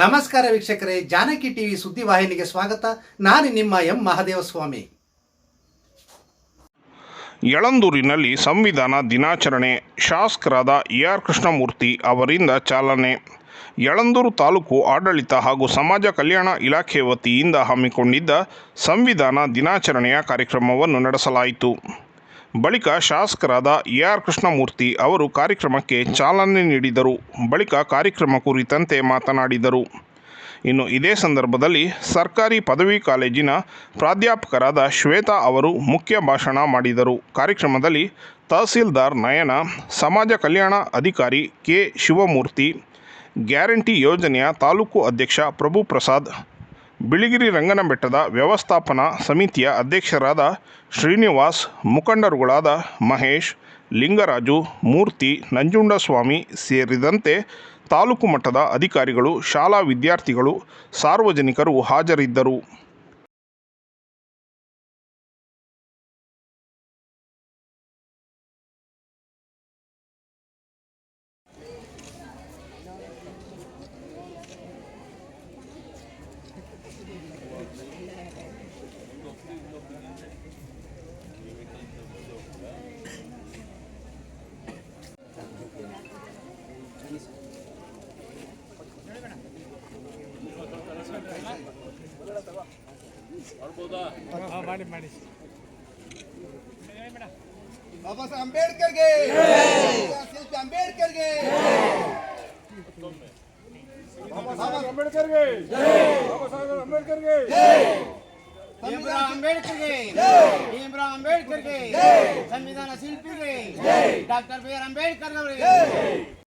ನಮಸ್ಕಾರ ವೀಕ್ಷಕರೇ, ಜಾನಕಿ ಟಿವಿ ಸುದ್ದಿವಾಹಿನಿಗೆ ಸ್ವಾಗತ. ನಾನು ನಿಮ್ಮ ಎಂ ಮಹದೇವಸ್ವಾಮಿ. ಯಳಂದೂರಿನಲ್ಲಿ ಸಂವಿಧಾನ ದಿನಾಚರಣೆ, ಶಾಸಕರಾದ ಎ ಆರ್ ಕೃಷ್ಣಮೂರ್ತಿ ಅವರಿಂದ ಚಾಲನೆ. ಯಳಂದೂರು ತಾಲೂಕು ಆಡಳಿತ ಹಾಗೂ ಸಮಾಜ ಕಲ್ಯಾಣ ಇಲಾಖೆ ವತಿಯಿಂದ ಹಮ್ಮಿಕೊಂಡಿದ್ದ ಸಂವಿಧಾನ ದಿನಾಚರಣೆಯ ಕಾರ್ಯಕ್ರಮವನ್ನು ನಡೆಸಲಾಯಿತು. ಬಳಿಕ ಶಾಸಕರಾದ ಎ ಆರ್ ಕೃಷ್ಣಮೂರ್ತಿ ಅವರು ಕಾರ್ಯಕ್ರಮಕ್ಕೆ ಚಾಲನೆ ನೀಡಿದರು. ಬಳಿಕ ಕಾರ್ಯಕ್ರಮ ಕುರಿತಂತೆ ಮಾತನಾಡಿದರು. ಇನ್ನು ಇದೇ ಸಂದರ್ಭದಲ್ಲಿ ಸರ್ಕಾರಿ ಪದವಿ ಕಾಲೇಜಿನ ಪ್ರಾಧ್ಯಾಪಕರಾದ ಶ್ವೇತಾ ಅವರು ಮುಖ್ಯ ಭಾಷಣ ಮಾಡಿದರು. ಕಾರ್ಯಕ್ರಮದಲ್ಲಿ ತಹಸೀಲ್ದಾರ್ ನಯನ, ಸಮಾಜ ಕಲ್ಯಾಣ ಅಧಿಕಾರಿ ಕೆ ಶಿವಮೂರ್ತಿ, ಗ್ಯಾರಂಟಿ ಯೋಜನೆಯ ತಾಲೂಕು ಅಧ್ಯಕ್ಷ ಪ್ರಭು ಪ್ರಸಾದ್ ರಂಗನ ಬೆಟ್ಟದ ವ್ಯವಸ್ಥಾಪನಾ ಸಮಿತಿಯ ಅಧ್ಯಕ್ಷರಾದ ಶ್ರೀನಿವಾಸ್, ಮುಖಂಡರುಗಳಾದ ಮಹೇಶ್, ಲಿಂಗರಾಜು, ಮೂರ್ತಿ, ನಂಜುಂಡಸ್ವಾಮಿ ಸೇರಿದಂತೆ ತಾಲೂಕು ಮಟ್ಟದ ಅಧಿಕಾರಿಗಳು, ಶಾಲಾ ವಿದ್ಯಾರ್ಥಿಗಳು, ಸಾರ್ವಜನಿಕರು ಹಾಜರಿದ್ದರು. ಬಾಬಾ ಸಾಹೇಬ್ ಅಂಬೇಡ್ಕರ್ಗೆ ಶಿಲ್ಪಿ ಅಂಬೇಡ್ಕರ್ಗೆ ಬಾಬಾ ಸಾಹೇಬ್ ಅಂಬೇಡ್ಕರ್ಗೆ! ಬಾಬಾ ಸಾಹೇಬ್ ಅಂಬೇಡ್ಕರ್ಗೆ! ಭೀಮರಾವ್ ಅಂಬೇಡ್ಕರ್ಗೆ! ಭೀಮರಾವ್ ಅಂಬೇಡ್ಕರ್ಗೆ! ಸಂವಿಧಾನ ಶಿಲ್ಪಿಗೆ! ಡಾಕ್ಟರ್ ಬಿ ಆರ್ ಅಂಬೇಡ್ಕರ್ ಅವರಿಗೆ